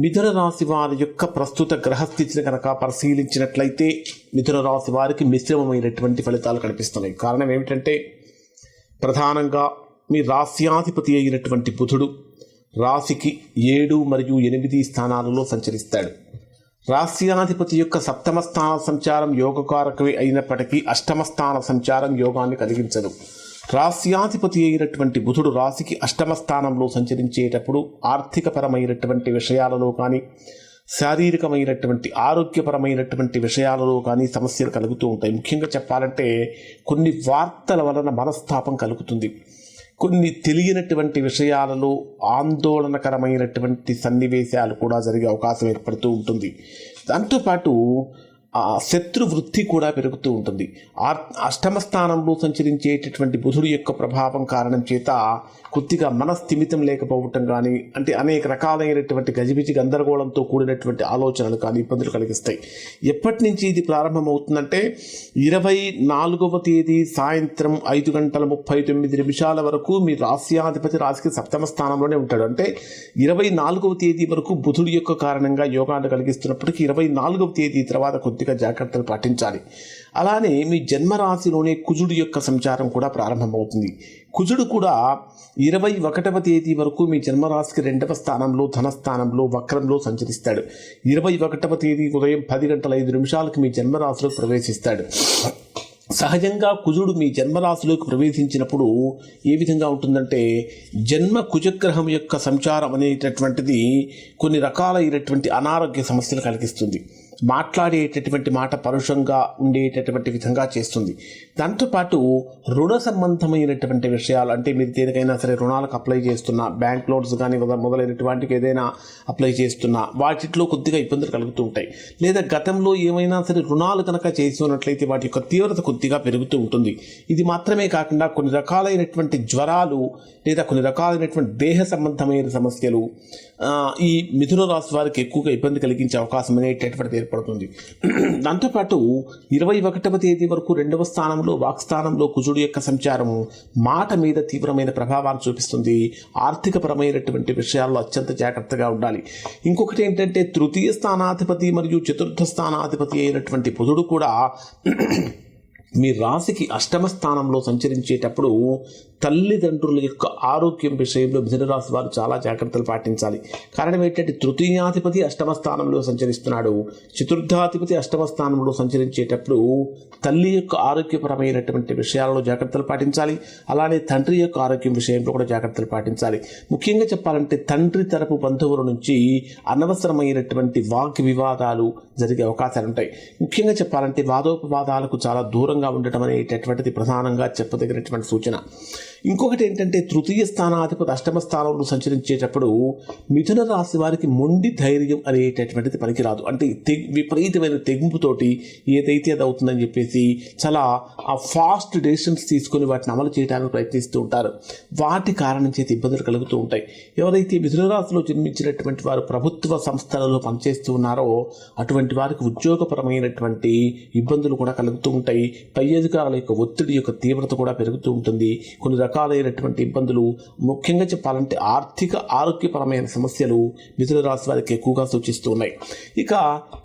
మిథున రాశి వారి యొక్క ప్రస్తుత గ్రహస్థితిని కనుక పరిశీలించినట్లయితే మిథున రాశి వారికి మిశ్రమమైనటువంటి ఫలితాలు కనిపిస్తున్నాయి. కారణం ఏమిటంటే ప్రధానంగా మీ రాశ్యాధిపతి అయినటువంటి బుధుడు రాశికి ఏడు మరియు ఎనిమిది స్థానాలలో సంచరిస్తాడు. రాశ్యాధిపతి యొక్క సప్తమ స్థాన సంచారం యోగకారకమే అయినప్పటికీ అష్టమ స్థాన సంచారం యోగాన్ని కలిగించదు. రాశ్యాధిపతి అయినటువంటి బుధుడు రాశికి అష్టమ స్థానంలో సంచరించేటప్పుడు ఆర్థికపరమైనటువంటి విషయాలలో కానీ శారీరకమైనటువంటి ఆరోగ్యపరమైనటువంటి విషయాలలో కానీ సమస్యలు కలుగుతూ ఉంటాయి. ముఖ్యంగా చెప్పాలంటే కొన్ని వార్తల వలన మనస్తాపం కలుగుతుంది. కొన్ని తెలియనటువంటి విషయాలలో ఆందోళనకరమైనటువంటి సన్నివేశాలు కూడా జరిగే అవకాశం ఏర్పడుతూ ఉంటుంది. దాంతోపాటు శత్రు వృత్తి కూడా పెరుగుతూ ఉంటుంది. అష్టమ స్థానంలో సంచరించేటటువంటి బుధుడు యొక్క ప్రభావం కారణం చేత కొద్దిగా మనస్థిమితం లేకపోవటం కానీ అంటే అనేక రకాలైనటువంటి గజిబిజి గందరగోళంతో కూడినటువంటి ఆలోచనలు కానీ ఇబ్బందులు కలిగిస్తాయి. ఎప్పటి నుంచి ఇది ప్రారంభమవుతుందంటే ఇరవై నాలుగవ తేదీ సాయంత్రం ఐదు గంటల ముప్పై తొమ్మిది నిమిషాల వరకు మీ రాశ్యాధిపతి రాశికి సప్తమ స్థానంలోనే ఉంటాడు. అంటే ఇరవై నాలుగవ తేదీ వరకు బుధుడి యొక్క కారణంగా యోగాన్ని కలిగిస్తున్నప్పటికీ ఇరవై నాలుగవ తేదీ తర్వాత కొద్దిగా జాగ్రత్తలు పాటించాలి. అలానే మీ జన్మరాశిలోనే కుజుడు యొక్క సంచారం కూడా ప్రారంభమవుతుంది. కుజుడు కూడా ఇరవై ఒకటవ తేదీ వరకు మీ జన్మరాశికి రెండవ స్థానంలో ధనస్థానంలో వక్రంలో సంచరిస్తాడు. ఇరవై ఒకటవ తేదీ ఉదయం పది గంటల ఐదు నిమిషాలకు మీ జన్మరాశిలో ప్రవేశిస్తాడు. సహజంగా కుజుడు మీ జన్మరాశిలోకి ప్రవేశించినప్పుడు ఏ విధంగా ఉంటుందంటే జన్మ కుజగ్రహం యొక్క సంచారం అనేటటువంటిది కొన్ని రకాలైనటువంటి అనారోగ్య సమస్యలు కలిగిస్తుంది. మాట్లాడేటటువంటి మాట పరుషంగా ఉండేటటువంటి విధంగా చేస్తుంది. దాంతోపాటు రుణ సంబంధమైనటువంటి విషయాలు అంటే మీరు దేనికైనా సరే రుణాలకు అప్లై చేస్తున్నా బ్యాంక్ లోన్స్ కానీ మొదలైనటువంటికి ఏదైనా అప్లై చేస్తున్నా వాటిలో కొద్దిగా ఇబ్బందులు కలుగుతూ ఉంటాయి. లేదా గతంలో ఏమైనా సరే రుణాలు కనుక చేసి ఉన్నట్లయితే వాటి యొక్క తీవ్రత కొద్దిగా పెరుగుతూ ఉంటుంది. ఇది మాత్రమే కాకుండా కొన్ని రకాలైనటువంటి జ్వరాలు లేదా కొన్ని రకాలైనటువంటి దేహ సంబంధమైన సమస్యలు ఈ మిథున రాశి వారికి ఎక్కువగా ఇబ్బంది కలిగించే అవకాశం అనేటటువంటిది ఏర్పడుతుంది. దాంతోపాటు ఇరవై ఒకటవ తేదీ వరకు రెండవ స్థానంలో వాక్స్థానంలో కుజుడు యొక్క సంచారం మాట మీద తీవ్రమైన ప్రభావాన్ని చూపిస్తుంది. ఆర్థికపరమైనటువంటి విషయాల్లో అత్యంత జాగ్రత్తగా ఉండాలి. ఇంకొకటి ఏంటంటే తృతీయ స్థానాధిపతి మరియు చతుర్థ స్థానాధిపతి అయినటువంటి బుధుడు కూడా మీ రాశికి అష్టమ స్థానంలో సంచరించేటప్పుడు తల్లిదండ్రుల యొక్క ఆరోగ్యం విషయంలో మిథునరాశి వారు చాలా జాగ్రత్తలు పాటించాలి. కారణం ఏంటంటే తృతీయాధిపతి అష్టమ స్థానంలో సంచరిస్తున్నాడు. చతుర్థాధిపతి అష్టమ స్థానంలో సంచరించేటప్పుడు తల్లి యొక్క ఆరోగ్యపరమైనటువంటి విషయాలలో జాగ్రత్తలు పాటించాలి. అలానే తండ్రి యొక్క ఆరోగ్యం విషయంలో కూడా జాగ్రత్తలు పాటించాలి. ముఖ్యంగా చెప్పాలంటే తండ్రి తరపు బంధువుల నుంచి అనవసరమైనటువంటి వాగ్ వివాదాలు జరిగే అవకాశాలు ఉంటాయి. ముఖ్యంగా చెప్పాలంటే వాదోపవాదాలకు చాలా దూరంగా ఉండటం అనేటటువంటిది ప్రధానంగా చెప్పదగినటువంటి సూచన. ఇంకొకటి ఏంటంటే తృతీయ స్థానాధిపతి అష్టమ స్థానంలో సంచరించేటప్పుడు మిథున రాశి వారికి మొండి ధైర్యం అనేటటువంటిది పనికిరాదు. అంటే తెగ్ విపరీతమైన తెగింపుతోటి ఏదైతే అది అవుతుందని చెప్పేసి చాలా ఆ ఫాస్ట్ డెసిషన్స్ తీసుకొని వాటిని అమలు చేయడానికి ప్రయత్నిస్తూ ఉంటారు. వాటి కారణం చేతి ఇబ్బందులు కలుగుతూ ఉంటాయి. ఎవరైతే మిథున రాశిలో జన్మించినటువంటి వారు ప్రభుత్వ సంస్థలలో పనిచేస్తూ ఉన్నారో అటువంటి వారికి ఉద్యోగపరమైనటువంటి ఇబ్బందులు కూడా కలుగుతూ ఉంటాయి. పై అధికారుల యొక్క ఒత్తిడి యొక్క తీవ్రత కూడా పెరుగుతూ ఉంటుంది. కొన్ని రకాలైనటువంటి ఇబ్బందులు ముఖ్యంగా చెప్పాలంటే ఆర్థిక ఆరోగ్యపరమైన సమస్యలు మిథున రాశి వారికి ఎక్కువగా సూచిస్తూ ఉన్నాయి. ఇక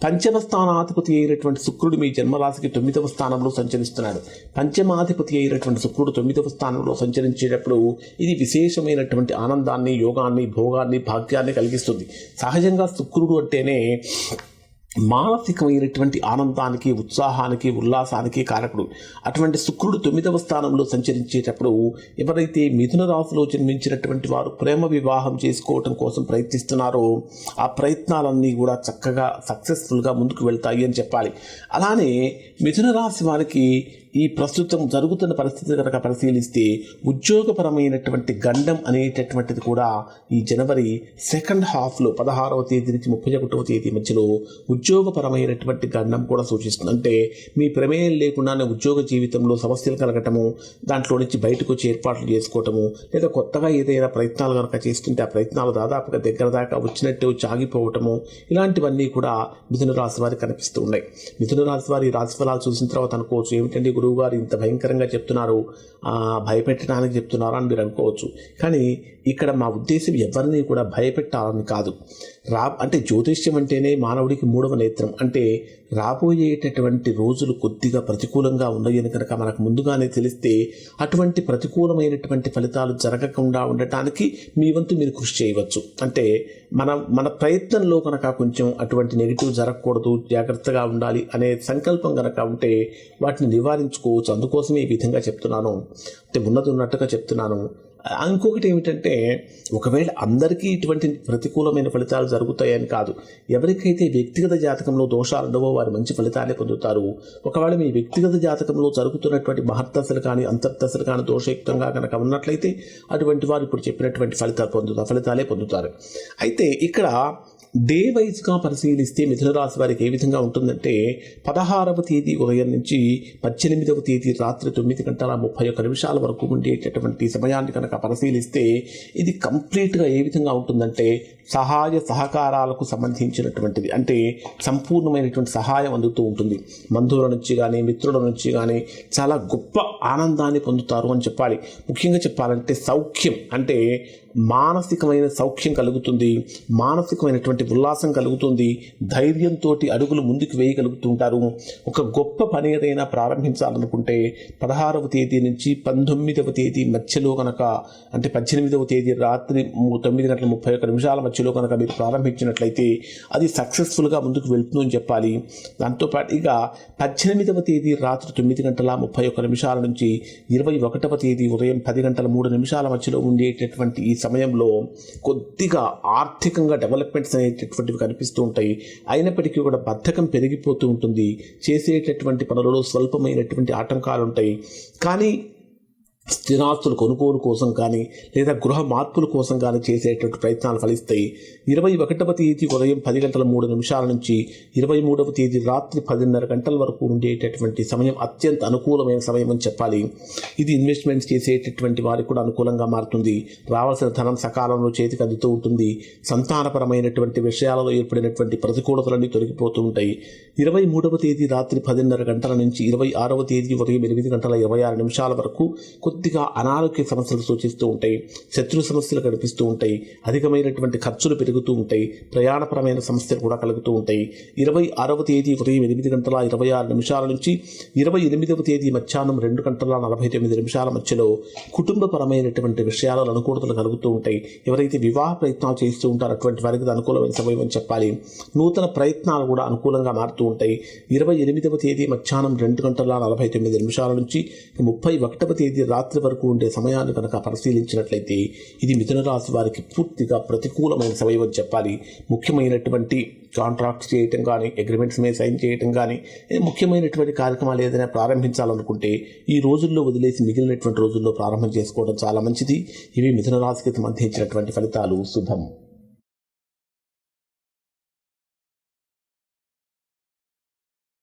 పంచమ స్థానాధిపతి అయినటువంటి శుక్రుడు మీ జన్మరాశికి తొమ్మిదవ స్థానంలో సంచరిస్తున్నాడు. పంచమాధిపతి అయినటువంటి శుక్రుడు తొమ్మిదవ స్థానంలో సంచరించేటప్పుడు ఇది విశేషమైనటువంటి ఆనందాన్ని యోగాన్ని భోగాన్ని భాగ్యాన్ని కలిగిస్తుంది. సహజంగా శుక్రుడు అంటేనే మానసికమైనటువంటి ఆనందానికి ఉత్సాహానికి ఉల్లాసానికి కారకుడు. అటువంటి శుక్రుడు తొమ్మిదవ స్థానంలో సంచరించేటప్పుడు ఎవరైతే మిథున రాశిలో జన్మించినటువంటి వారు ప్రేమ వివాహం చేసుకోవటం కోసం ప్రయత్నిస్తున్నారో ఆ ప్రయత్నాలన్నీ కూడా చక్కగా సక్సెస్ఫుల్గా ముందుకు వెళ్తాయి అని చెప్పాలి. అలానే మిథున రాశి వారికి ఈ ప్రస్తుతం జరుగుతున్న పరిస్థితి కనుక పరిశీలిస్తే ఉద్యోగపరమైనటువంటి గండం అనేటటువంటిది కూడా ఈ జనవరి సెకండ్ హాఫ్లో పదహారవ తేదీ నుంచి ముప్పై ఒకటవ తేదీ మధ్యలో ఉద్యోగపరమైనటువంటి గండం కూడా సూచిస్తుంది. అంటే మీ ప్రమేయం లేకుండానే ఉద్యోగ జీవితంలో సమస్యలు కలగటము దాంట్లో నుంచి బయటకు వచ్చి ఏర్పాట్లు చేసుకోవటము లేదా కొత్తగా ఏదైనా ప్రయత్నాలు కనుక చేస్తుంటే ఆ ప్రయత్నాలు దాదాపుగా దగ్గర దాకా వచ్చినట్టు ఆగిపోవటము ఇలాంటివన్నీ కూడా మిథున రాశి వారికి కనిపిస్తూ ఉన్నాయి. మిథున రాశి వారి రాశిఫలాలు చూసిన తర్వాత అనుకోవచ్చు ఏమిటండి గురువు గారు ఇంత భయంకరంగా చెప్తున్నారు భయపెట్టడానికి చెప్తున్నారు అని మీరు అనుకోవచ్చు. కానీ ఇక్కడ మా ఉద్దేశం ఎవరిని కూడా భయపెట్టాలని కాదు. రా అంటే జ్యోతిష్యం అంటేనే మానవుడికి మూడవ నేత్రం. అంటే రాబోయేటటువంటి రోజులు కొద్దిగా ప్రతికూలంగా ఉన్నాయని కనుక మనకు ముందుగానే తెలిస్తే అటువంటి ప్రతికూలమైనటువంటి ఫలితాలు జరగకుండా ఉండటానికి మీ వంతు మీరు కృషి చేయవచ్చు. అంటే మన మన ప్రయత్నంలో కనుక కొంచెం అటువంటి నెగిటివ్ జరగకూడదు జాగ్రత్తగా ఉండాలి అనే సంకల్పం కనుక ఉంటే వాటిని నివారించుకోవచ్చు. అందుకోసమే ఈ విధంగా చెప్తున్నాను. అంటే ఉన్నది ఉన్నట్టుగా చెప్తున్నాను. ఇంకొకటి ఏమిటంటే ఒకవేళ అందరికీ ఇటువంటి ప్రతికూలమైన ఫలితాలు జరుగుతాయని కాదు ఎవరికైతే వ్యక్తిగత జాతకంలో దోషాలు ఉండవో వారు మంచి ఫలితాలే పొందుతారు. ఒకవేళ మీ వ్యక్తిగత జాతకంలో జరుగుతున్నటువంటి మహర్దశలు కానీ అంతర్దశలు కానీ దోషయుక్తంగా కనుక ఉన్నట్లయితే అటువంటి వారు ఇప్పుడు చెప్పినటువంటి ఫలితాలు పొందుతారు ఫలితాలే పొందుతారు. అయితే ఇక్కడ డే వైజ్గా పరిశీలిస్తే మిథున రాశి వారికి ఏ విధంగా ఉంటుందంటే పదహారవ తేదీ ఉదయం నుంచి పద్దెనిమిదవ తేదీ రాత్రి తొమ్మిది గంటల ముప్పై ఒక్క నిమిషాల వరకు ఉండేటటువంటి సమయాన్ని కనుక పరిశీలిస్తే ఇది కంప్లీట్గా ఏ విధంగా ఉంటుందంటే సహాయ సహకారాలకు సంబంధించినటువంటిది. అంటే సంపూర్ణమైనటువంటి సహాయం అందుతూ ఉంటుంది. బంధువుల నుంచి కానీ మిత్రుల నుంచి కానీ చాలా గొప్ప ఆనందాన్ని పొందుతారు అని చెప్పాలి. ముఖ్యంగా చెప్పాలంటే సౌఖ్యం. అంటే మానసికమైన సౌఖ్యం కలుగుతుంది మానసికమైనటువంటి ఉల్లాసం కలుగుతుంది ధైర్యంతో అడుగులు ముందుకు వేయగలుగుతుంటారు. ఒక గొప్ప పని ఏదైనా ప్రారంభించాలనుకుంటే పదహారవ తేదీ నుంచి పంతొమ్మిదవ తేదీ మధ్యలో కనుక అంటే పద్దెనిమిదవ తేదీ రాత్రి తొమ్మిది గంటల ముప్పై ఒక్క నిమిషాల మధ్యలో కనుక మీరు ప్రారంభించినట్లయితే అది సక్సెస్ఫుల్గా ముందుకు వెళ్తుందని చెప్పాలి. దాంతోపాటు ఇక పద్దెనిమిదవ తేదీ రాత్రి తొమ్మిది గంటల ముప్పై ఒక్క నిమిషాల నుంచి ఇరవై ఒకటవ తేదీ ఉదయం పది గంటల మూడు నిమిషాల మధ్యలో ఉండేటటువంటి ఈ సమయంలో కొద్దిగా ఆర్థికంగా డెవలప్మెంట్స్ అనేటటువంటివి కనిపిస్తూ ఉంటాయి. అయినప్పటికీ కూడా బద్ధకం పెరిగిపోతూ ఉంటుంది. చేసేటటువంటి పనులలో స్వల్పమైనటువంటి ఆటంకాలు ఉంటాయి కానీ స్థిరాస్తులు కొనుగోలు కోసం కానీ లేదా గృహ మార్పుల కోసం కానీ చేసేటువంటి ప్రయత్నాలు ఫలిస్తాయి. ఇరవై ఒకటవ తేదీ ఉదయం పది గంటల మూడు నిమిషాల నుంచి ఇరవై మూడవ తేదీ రాత్రి పదిన్నర గంటల వరకు ఉండేటటువంటి సమయం అత్యంత అనుకూలమైన సమయం అని చెప్పాలి. ఇది ఇన్వెస్ట్మెంట్స్ చేసేటటువంటి వారికి కూడా అనుకూలంగా మారుతుంది. రావాల్సిన ధనం సకాలంలో చేతికి అందుతూ ఉంటుంది. సంతానపరమైనటువంటి విషయాలలో ఏర్పడినటువంటి ప్రతికూలతలన్నీ తొలగిపోతూ ఉంటాయి. ఇరవై మూడవ తేదీ రాత్రి పదిన్నర గంటల నుంచి ఇరవై ఆరవ తేదీ ఉదయం ఎనిమిది గంటల ఇరవై ఆరు నిమిషాల వరకు పూర్తిగా అనారోగ్య సమస్యలు సూచిస్తూ ఉంటాయి శత్రు సమస్యలు కనిపిస్తూ ఉంటాయి అధికమైనటువంటి ఖర్చులు పెరుగుతూ ఉంటాయి ప్రయాణపరమైన సమస్యలు కూడా కలుగుతూ ఉంటాయి. ఇరవై ఆరవ తేదీ ఉదయం ఎనిమిది గంటల ఇరవై ఆరు నిమిషాల నుంచి ఇరవై ఎనిమిదవ తేదీ మధ్యాహ్నం రెండు గంటల నలభై తొమ్మిది నిమిషాల మధ్యలో కుటుంబపరమైనటువంటి విషయాలలో అనుకూలతలు కలుగుతూ ఉంటాయి. ఎవరైతే వివాహ ప్రయత్నాలు చేస్తూ ఉంటారో అటువంటి వారికి అనుకూలమైన సమయం అని చెప్పాలి. నూతన ప్రయత్నాలు కూడా అనుకూలంగా మారుతూ ఉంటాయి. ఇరవై ఎనిమిదవ తేదీ మధ్యాహ్నం రెండు గంటల నలభై తొమ్మిది నిమిషాల నుంచి ముప్పై ఒకటవ తేదీ రాత్రి రాత్రి వరకు ఉండే సమయాన్ని కనుక పరిశీలించినట్లయితే ఇది మిథున రాశి వారికి పూర్తిగా ప్రతికూలమైన సమయం అని చెప్పాలి. ముఖ్యమైనటువంటి కాంట్రాక్ట్స్ చేయటం కానీ అగ్రిమెంట్స్ మీద సైన్ చేయటం కానీ ముఖ్యమైనటువంటి కార్యక్రమాలు ఏదైనా ప్రారంభించాలనుకుంటే ఈ రోజుల్లో వదిలేసి మిగిలినటువంటి రోజుల్లో ప్రారంభం చేసుకోవడం చాలా మంచిది. ఇవి మిథున రాశికి సంబంధించినటువంటి ఫలితాలు. శుభం.